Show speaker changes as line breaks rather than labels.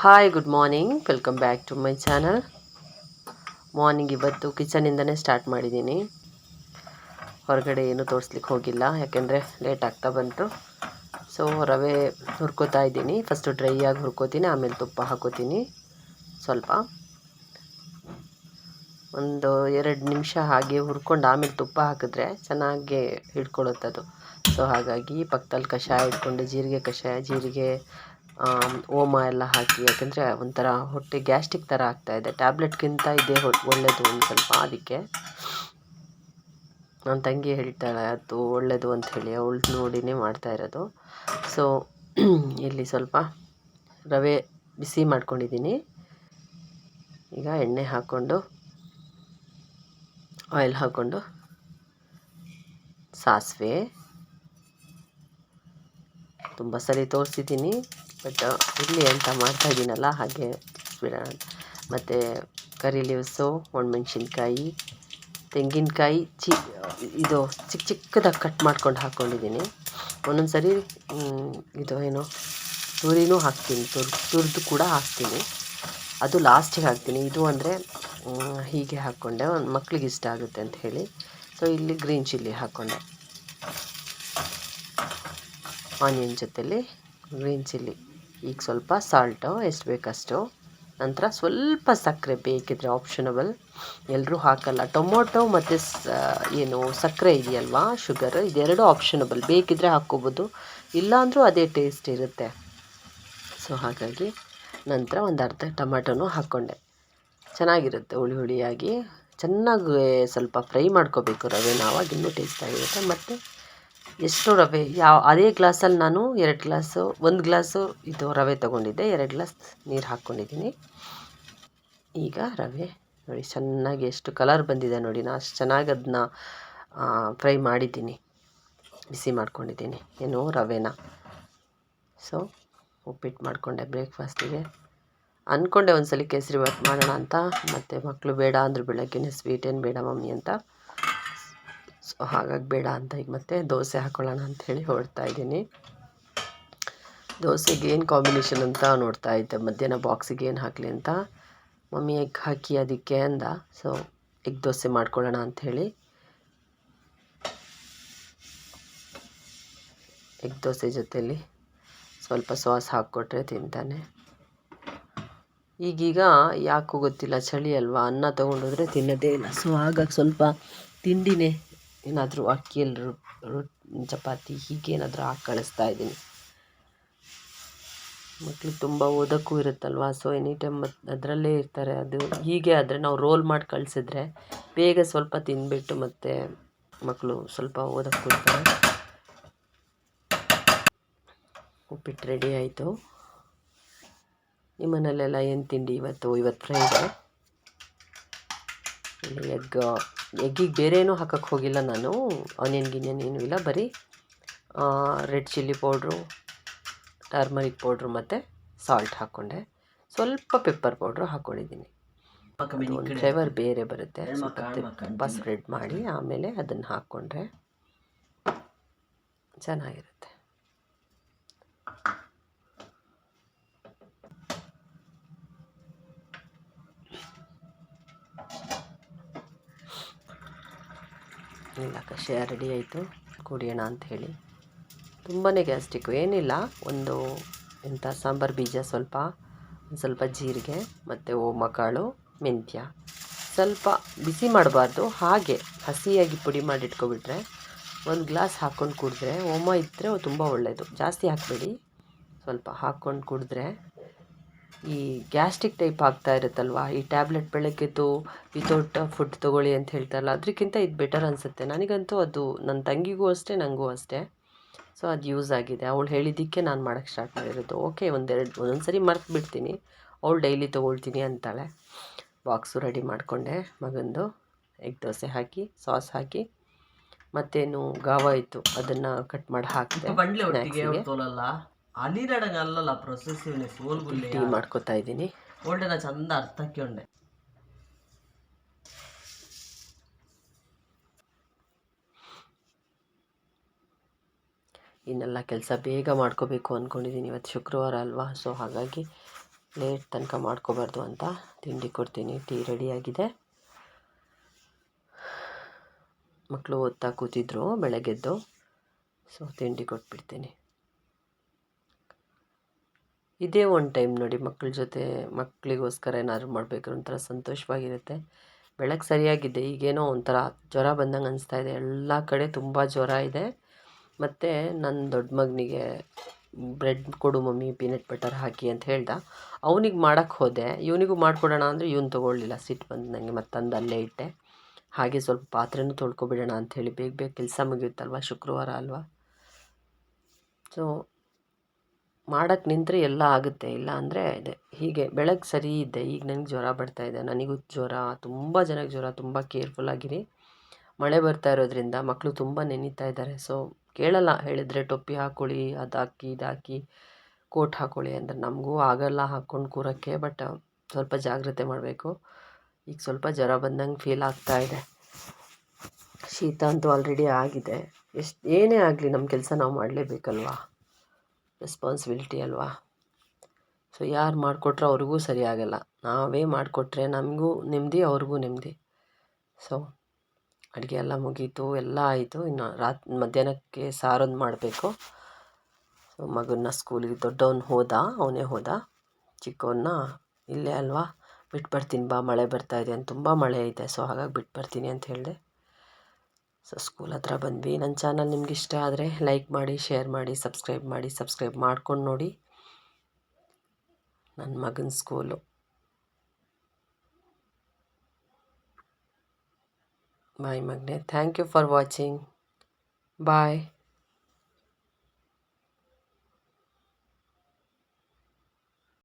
Hi good morning welcome back to my channel morning ಇವತ್ತು ಕಿಚನಿಂದನೇ start ಮಾಡಿದ್ದೀನಿ. ಹೊರಗಡೆ ಏನು ತೋರಿಸ್ಲಿಕ್ಕೆ ಹೋಗಿಲ್ಲ, ಯಾಕೆಂದರೆ ಲೇಟ್ ಆಗ್ತಾ ಬಂತು. ಸೊ ರವೆ ಹುರ್ಕೋತಾ ಇದ್ದೀನಿ. ಫಸ್ಟು ಡ್ರೈ ಆಗಿ ಹುರ್ಕೋತೀನಿ, ಆಮೇಲೆ ತುಪ್ಪ ಹಾಕೋತೀನಿ, ಸ್ವಲ್ಪ. ಒಂದು ಎರಡು ನಿಮಿಷ ಹಾಗೆ ಹುರ್ಕೊಂಡು ಆಮೇಲೆ ತುಪ್ಪ ಹಾಕಿದ್ರೆ ಚೆನ್ನಾಗಿ ಹಿಡ್ಕೊಳ್ಳುತ್ತೆ ಅದು ಸೊ ಹಾಗಾಗಿ ಪಕ್ಕದಲ್ಲಿ ಕಷಾಯ ಇಟ್ಕೊಂಡು, ಜೀರಿಗೆ ಕಷಾಯ, ಜೀರಿಗೆ ಓಮ ಎಲ್ಲ ಹಾಕಿ, ಯಾಕೆಂದರೆ ಒಂಥರ ಹೊಟ್ಟೆ ಗ್ಯಾಸ್ಟಿಕ್ ಥರ ಆಗ್ತಾಯಿದೆ ಟ್ಯಾಬ್ಲೆಟ್ಗಿಂತ ಇದೇ ಒಳ್ಳೆಯದು ಒಂದು ಸ್ವಲ್ಪ ಅದಕ್ಕೆ. ನನ್ನ ತಂಗಿ ಹೇಳ್ತಾಳೆ, ಅದು ಒಳ್ಳೆಯದು ಹೇಳಿ, ಅವಳು ನೋಡಿನೇ ಮಾಡ್ತಾ ಇರೋದು. ಸೊ ಇಲ್ಲಿ ಸ್ವಲ್ಪ ರವೆ ಬಿಸಿ ಮಾಡ್ಕೊಂಡಿದ್ದೀನಿ. ಈಗ ಎಣ್ಣೆ ಹಾಕ್ಕೊಂಡು, ಆಯಿಲ್ ಹಾಕ್ಕೊಂಡು, ಸಾಸಿವೆ. ತುಂಬ ಸರಿ ತೋರಿಸಿದ್ದೀನಿ. ಬಟ್ ಇರಲಿ ಅಂತ ಮಾಡ್ತಾ ಇದ್ದೀನಲ್ಲ ಹಾಗೆ ಬಿಡೋಣ ಮತ್ತು ಕರಿ ಲೀವ್ಸು ಒಣಮೆಣ್ಸಿನ್ಕಾಯಿ, ತೆಂಗಿನಕಾಯಿ, ಚಿ, ಇದು ಚಿಕ್ಕ ಚಿಕ್ಕದಾಗಿ ಕಟ್ ಮಾಡ್ಕೊಂಡು ಹಾಕ್ಕೊಂಡಿದ್ದೀನಿ ಒಂದೊಂದು ಸರಿ ಇದು ಏನು, ತುರಿನೂ ಹಾಕ್ತೀನಿ, ತುರ್, ತುರಿದು ಕೂಡ ಹಾಕ್ತೀನಿ. ಅದು ಲಾಸ್ಟಿಗೆ ಹಾಕ್ತೀನಿ. ಇದು ಅಂದರೆ ಹೀಗೆ ಹಾಕ್ಕೊಂಡೆ. ಒಂದು ಮಕ್ಳಿಗೆ ಇಷ್ಟ ಆಗುತ್ತೆ ಅಂತ ಹೇಳಿ. ಸೊ ಇಲ್ಲಿ ಗ್ರೀನ್ ಚಿಲ್ಲಿ ಹಾಕ್ಕೊಂಡೆ. ಆನಿಯನ್ ಜೊತೆಲಿ ಗ್ರೀನ್ ಚಿಲ್ಲಿ. ಈಗ ಸ್ವಲ್ಪ ಸಾಲ್ಟು ಎಷ್ಟು ಬೇಕಷ್ಟು? ನಂತರ ಸ್ವಲ್ಪ ಸಕ್ಕರೆ ಬೇಕಿದ್ರೆ ಆಪ್ಷನಬಲ್ ಎಲ್ಲರೂ ಹಾಕಲ್ಲ. ಟೊಮೊಟೊ ಮತ್ತು ಏನು ಸಕ್ಕರೆ ಇದೆಯಲ್ವಾ? ಶುಗರ್ ಇದೆರಡು ಆಪ್ಷನಬಲ್ ಬೇಕಿದ್ರೆ ಹಾಕ್ಕೋಬೋದು. ಇಲ್ಲಾಂದರೂ ಅದೇ ಟೇಸ್ಟ್ ಇರುತ್ತೆ. ಸೊ ಹಾಗಾಗಿ ನಂತರ ಒಂದು ಅರ್ಧ ಟೊಮೆಟೊನೂ ಹಾಕ್ಕೊಂಡೆ ಚೆನ್ನಾಗಿರುತ್ತೆ ಹುಳಿ ಹುಳಿಯಾಗಿ. ಚೆನ್ನಾಗಿ ಸ್ವಲ್ಪ ಫ್ರೈ ಮಾಡ್ಕೋಬೇಕು ರವೆನ ಆವಾಗ ಇನ್ನೂ ಟೇಸ್ಟಾಗಿರುತ್ತೆ ಮತ್ತು ಎಷ್ಟು ರವೆ ಯಾವ ಅದೇ ಗ್ಲಾಸಲ್ಲಿ ನಾನು ಎರಡು ಗ್ಲಾಸು, ಒಂದು ಗ್ಲಾಸು ಇದು ರವೆ ತೊಗೊಂಡಿದ್ದೆ, ಎರಡು ಗ್ಲಾಸ್ ನೀರು ಹಾಕ್ಕೊಂಡಿದ್ದೀನಿ. ಈಗ ರವೆ ನೋಡಿ, ಚೆನ್ನಾಗಿ ಎಷ್ಟು ಕಲರ್ ಬಂದಿದೆ ನೋಡಿ ನಾನು ಅಷ್ಟು ಚೆನ್ನಾಗಿ ಅದನ್ನ ಫ್ರೈ ಮಾಡಿದ್ದೀನಿ, ಬಿಸಿ ಮಾಡ್ಕೊಂಡಿದ್ದೀನಿ, ಏನು ರವೆನ. ಸೊ ಉಪ್ಪಿಟ್ಟು ಮಾಡಿಕೊಂಡೆ ಬ್ರೇಕ್ಫಾಸ್ಟಿಗೆ. ಅಂದ್ಕೊಂಡೆ ಒಂದು ಸಲ ಕೇಸರಿ ಬಾತ್ ಮಾಡೋಣ ಅಂತ, ಮತ್ತು ಮಕ್ಕಳು ಬೇಡ ಅಂದರು ಬೆಳಗ್ಗೆನೇ ಸ್ವೀಟ್, ಏನು ಬೇಡ ಮಮ್ಮಿ ಅಂತ. ಸೊ ಹಾಗಾಗಿ ಬೇಡ ಅಂತ ಈಗ ಮತ್ತೆ ದೋಸೆ ಹಾಕೊಳ್ಳೋಣ ಅಂಥೇಳಿ ಹೊರಡ್ತಾ ಇದ್ದೀನಿ. ದೋಸೆಗೆ ಏನು ಕಾಂಬಿನೇಷನ್ ಅಂತ ನೋಡ್ತಾ ಇದ್ದೆ. ಮಧ್ಯಾಹ್ನ ಬಾಕ್ಸಿಗೆ ಏನು ಹಾಕಲಿ ಅಂತ. ಮಮ್ಮಿ ಎಗ್ ಹಾಕಿ ಅದಕ್ಕೆ ಅಂದ. ಸೊ ಎಗ್ ದೋಸೆ ಮಾಡ್ಕೊಳ್ಳೋಣ ಅಂಥೇಳಿ ಎಗ್ ದೋಸೆ ಜೊತೆಯಲ್ಲಿ ಸ್ವಲ್ಪ ಸಾಸ್ ಹಾಕ್ಕೊಟ್ರೆ ತಿಂತಾನೆ. ಈಗೀಗ ಯಾಕೋ ಗೊತ್ತಿಲ್ಲ, ಚಳಿ ಅಲ್ವಾ? ಅನ್ನ ತೊಗೊಂಡೋದ್ರೆ ತಿನ್ನೋದೇ ಇಲ್ಲ. ಸೊ ಹಾಗಾಗಿ ಸ್ವಲ್ಪ ತಿಂಡಿನೇ ಏನಾದರೂ ಅಕ್ಕಿಯಲ್ಲಿ ಚಪಾತಿ ಹೀಗೇನಾದರೂ ಹಾಕಿ ಕಳಿಸ್ತಾ ಇದ್ದೀನಿ. ಮಕ್ಕಳು ತುಂಬ ಓದೋಕ್ಕೂ ಇರುತ್ತಲ್ವ ಸೊ ಎನಿ ಟೈಮ್ ಅದರಲ್ಲೇ ಇರ್ತಾರೆ. ಅದು ಹೀಗೆ ಆದರೆ ನಾವು ರೋಲ್ ಮಾಡಿ ಕಳಿಸಿದ್ರೆ ಬೇಗ ಸ್ವಲ್ಪ ತಿಂದುಬಿಟ್ಟು ಮತ್ತು ಮಕ್ಕಳು ಸ್ವಲ್ಪ ಓದೋಕ್ಕೂ ಇರ್ತಾರೆ. ಉಪ್ಪಿಟ್ಟು ರೆಡಿ ಆಯಿತು. ನಿಮ್ಮನೇಲೆಲ್ಲ ಏನು ತಿಂಡಿ ಇವತ್ತು? ಇವತ್ತು ಫ್ರೈಡೆ ಇಲ್ಲಿ ಎಗ್ ಎಗ್ಗಿಗೆ ಬೇರೆ ಏನೂ ಹಾಕಕ್ಕೆ ಹೋಗಿಲ್ಲ ನಾನು. ಆನಿಯನ್ ಗಿನಿಯನ್ ಏನೂ ಇಲ್ಲ. ಬರೀ red chilli powder turmeric powder ಮತ್ತು ಸಾಲ್ಟ್ ಹಾಕ್ಕೊಂಡೆ ಸ್ವಲ್ಪ ಪೆಪ್ಪರ್ ಪೌಡ್ರು ಹಾಕ್ಕೊಂಡಿದ್ದೀನಿ ಒಂದು ಫ್ಲೇವರ್ ಬೇರೆ ಬರುತ್ತೆ. ಸ್ವಲ್ಪ ಸ್ಪ್ರೆಡ್ ಮಾಡಿ ಆಮೇಲೆ ಅದನ್ನು ಹಾಕ್ಕೊಂಡ್ರೆ ಚೆನ್ನಾಗಿರುತ್ತೆ. ಇಲ್ಲ, ಕಷಾಯ ರೆಡಿ ಆಯಿತು. ಕುಡಿಯೋಣ ಅಂಥೇಳಿ ತುಂಬಾ ಗ್ಯಾಸ್ಟಿಕ್ಕು ಏನಿಲ್ಲ, ಒಂದು ಎಂಥ ಸಾಂಬಾರು ಬೀಜ ಸ್ವಲ್ಪ, ಒಂದು ಸ್ವಲ್ಪ ಜೀರಿಗೆ, ಮತ್ತು ಓಮಕಾಳು, ಮೆಂತ್ಯ. ಸ್ವಲ್ಪ ಬಿಸಿ ಮಾಡಬಾರ್ದು, ಹಾಗೆ ಹಸಿಯಾಗಿ ಪುಡಿ ಮಾಡಿಟ್ಕೊಬಿಟ್ರೆ, ಒಂದು ಗ್ಲಾಸ್ ಹಾಕ್ಕೊಂಡು ಕುಡಿದ್ರೆ, ಓಮ ಇದ್ದರೆ ತುಂಬ ಒಳ್ಳೆಯದು ಜಾಸ್ತಿ ಹಾಕಬೇಡಿ. ಸ್ವಲ್ಪ ಹಾಕ್ಕೊಂಡು ಕುಡಿದ್ರೆ ಈ ಗ್ಯಾಸ್ಟ್ರಿಕ್ ಟೈಪ್ ಆಗ್ತಾ ಇರುತ್ತಲ್ವಾ? ಈ ಟ್ಯಾಬ್ಲೆಟ್ ಬೆಳಗ್ಗೆದ್ದು ವಿತೌಟ್ ಫುಡ್ ತೊಗೊಳ್ಳಿ ಅಂತ ಹೇಳ್ತಾರಲ್ಲ ಅದಕ್ಕಿಂತ ಇದು ಬೆಟರ್ ಅನಿಸುತ್ತೆ. ನನಗಂತೂ ಅದು ನನ್ನ ತಂಗಿಗೂ ಅಷ್ಟೇ ನನಗೂ ಅಷ್ಟೇ. ಸೊ ಅದು ಯೂಸ್ ಆಗಿದೆ. ಅವಳು ಹೇಳಿದ್ದಕ್ಕೆ ನಾನು ಮಾಡೋಕ್ಕೆ ಸ್ಟಾರ್ಟ್ ಮಾಡಿರೋದು. ಓಕೆ ಒಂದೆರಡು ಒಂದೊಂದು ಸರಿ ಮರ್ತು ಬಿಡ್ತೀನಿ ಅವಳು ಡೈಲಿ ತೊಗೊಳ್ತೀನಿ ಅಂತಾಳೆ. ಬಾಕ್ಸು ರೆಡಿ ಮಾಡಿಕೊಂಡೆ ಮಗಂದು ಎಗ್ ದೋಸೆ ಹಾಕಿ ಸಾಸ್ ಹಾಕಿ. ಮತ್ತೇನು ಗಾವ ಇತ್ತು ಅದನ್ನು ಕಟ್ ಮಾಡಿ ಹಾಕಿದೆ ಸ್ನ್ಯಾಕ್ಸಿಗೆ
ಅಲ್ಲಲ್ಲ ಪ್ರೊಸೆಸಿವ್ನೆ ಸೋಲ್ ಗುಲ್ಲೆ
ಟೀ ಮಾಡ್ಕೊತಾ ಇದ್ದೀನಿ.
ಚಂದ ಅರ್ಥಕ್ಕೆ ಉಂಡೆ.
ಇನ್ನೆಲ್ಲ ಕೆಲಸ ಬೇಗ ಮಾಡ್ಕೋಬೇಕು ಅಂದ್ಕೊಂಡಿದ್ದೀನಿ ಇವತ್ತು ಶುಕ್ರವಾರ ಅಲ್ವಾ ಸೊ ಹಾಗಾಗಿ ಲೇಟ್ ತನಕ ಮಾಡ್ಕೋಬಾರ್ದು ಅಂತ ತಿಂಡಿ ಕೊಡ್ತೀನಿ ಟೀ ರೆಡಿಯಾಗಿದೆ ಮಕ್ಕಳು ಓದ್ತಾ ಕೂತಿದ್ರು ಬೆಳಗ್ಗೆದ್ದು ಸೊ ತಿಂಡಿ ಕೊಟ್ಬಿಡ್ತೀನಿ. ಇದೇ ಒಂದು ಟೈಮ್ ನೋಡಿ ಮಕ್ಕಳ ಜೊತೆ ಮಕ್ಕಳಿಗೋಸ್ಕರ ಏನಾದರೂ ಮಾಡಬೇಕು ಒಂಥರ ಸಂತೋಷವಾಗಿರುತ್ತೆ. ಬೆಳಕು ಸರಿಯಾಗಿದೆ, ಈಗೇನೋ ಒಂಥರ ಜ್ವರ ಬಂದಂಗೆ ಅನಿಸ್ತಾ ಇದೆ. ಎಲ್ಲ ಕಡೆ ತುಂಬ ಜ್ವರ ಇದೆ. ಮತ್ತು ನನ್ನ ದೊಡ್ಡ ಮಗನಿಗೆ ಬ್ರೆಡ್ ಕೊಡು ಮಮ್ಮಿ, ಪೀನಟ್ ಬಟರ್ ಹಾಕಿ ಅಂತ ಹೇಳ್ದ. ಅವನಿಗೆ ಮಾಡೋಕ್ಕೆ ಹೋದೆ. ಇವನಿಗೂ ಮಾಡಿಕೊಡೋಣ ಅಂದರೆ ಇವನು ತೊಗೊಳ್ಳಿಲ್ಲ. ಸಿಟ್ಟು ಬಂದು ನನಗೆ ಮತ್ತಂದು ತಂದು ಅಲ್ಲೇ ಇಟ್ಟೆ. ಹಾಗೆ ಸ್ವಲ್ಪ ಪಾತ್ರೆನೂ ತೊಳ್ಕೊಬಿಡೋಣ ಅಂಥೇಳಿ ಬೇಗ ಬೇಗ ಕೆಲಸ ಮುಗಿಯುತ್ತಲ್ವ? ಶುಕ್ರವಾರ ಅಲ್ವಾ? ಸೊ ಮಾಡೋಕ್ಕೆ ನಿಂತರೆ ಎಲ್ಲ ಆಗುತ್ತೆ. ಇಲ್ಲ ಅಂದರೆ ಇದೆ. ಹೀಗೆ ಬೆಳಗ್ಗೆ ಸರಿ ಇದ್ದೆ ಈಗ ನನಗೆ ಜ್ವರ ಬರ್ತಾ ಇದೆ. ನನಗೂ ಜ್ವರ, ತುಂಬ ಜನಕ್ಕೆ ಜ್ವರ, ತುಂಬ ಕೇರ್ಫುಲ್ ಆಗಿರಿ. ಮಳೆ ಬರ್ತಾ ಇರೋದ್ರಿಂದ ಮಕ್ಕಳು ತುಂಬ ನೆನೀತಾ ಇದ್ದಾರೆ. ಸೊ ಕೇಳಲ್ಲ. ಹೇಳಿದರೆ ಟೊಪ್ಪಿ ಹಾಕ್ಕೊಳ್ಳಿ ಅದಾಕಿ ಇದಾಕಿ ಕೋಟ್ ಹಾಕ್ಕೊಳ್ಳಿ ಅಂದರೆ ನಮಗೂ ಆಗಲ್ಲ ಹಾಕ್ಕೊಂಡು ಕೂರೋಕ್ಕೆ ಬಟ್ ಸ್ವಲ್ಪ ಜಾಗ್ರತೆ ಮಾಡಬೇಕು. ಈಗ ಸ್ವಲ್ಪ ಜ್ವರ ಬಂದಂಗೆ ಫೀಲ್ ಆಗ್ತಾ ಇದೆ. ಶೀತ ಅಂತೂ ಆಲ್ರೆಡಿ ಆಗಿದೆ. ಎಷ್ಟು, ಏನೇ ಆಗಲಿ ನಮ್ಮ ಕೆಲಸ ನಾವು ಮಾಡಲೇಬೇಕಲ್ವಾ? ರೆಸ್ಪಾನ್ಸಿಬಿಲಿಟಿ ಅಲ್ವಾ? ಸೊ ಯಾರು ಮಾಡಿಕೊಟ್ರೆ ಅವ್ರಿಗೂ ಸರಿಯಾಗಲ್ಲ ನಾವೇ ಮಾಡಿಕೊಟ್ರೆ ನಮಗೂ ನೆಮ್ಮದಿ, ಅವ್ರಿಗೂ ನೆಮ್ಮದಿ. ಸೊ ಅಡುಗೆ ಎಲ್ಲ ಮುಗೀತು, ಎಲ್ಲ ಆಯಿತು. ಇನ್ನು ರಾತ್, ಮಧ್ಯಾಹ್ನಕ್ಕೆ ಸಾರೊಂದು ಮಾಡಬೇಕು. ಸೊ ಮಗನ್ನ ಸ್ಕೂಲಿಗೆ ದೊಡ್ಡವನು ಹೋದ, ಅವನೇ ಹೋದ. ಚಿಕ್ಕವನ್ನ ಇಲ್ಲೇ ಅಲ್ವಾ? ಬಿಟ್ಟು ಬರ್ತೀನಿ ಬಾ, ಮಳೆ ಬರ್ತಾ ಇದೆ ಅಂತ, ತುಂಬ ಮಳೆ ಇದೆ ಸೊ ಹಾಗಾಗಿ ಬಿಟ್ಟು ಬರ್ತೀನಿ ಅಂತ ಹೇಳಿದೆ. ಸೊ ಸ್ಕೂಲ್ ಹತ್ರ ಬಂದ್ವಿ. ನನ್ನ ಚಾನಲ್ ನಿಮ್ಗೆ ಇಷ್ಟ ಆದರೆ ಲೈಕ್ ಮಾಡಿ ಶೇರ್ ಮಾಡಿ ಸಬ್ಸ್ಕ್ರೈಬ್ ಮಾಡಿ ಸಬ್ಸ್ಕ್ರೈಬ್ ಮಾಡ್ಕೊಂಡು ನೋಡಿ. ನನ್ನ ಮಗನ ಸ್ಕೂಲು ಬಾಯ್ ಮಗನೇ. Thank you for watching bye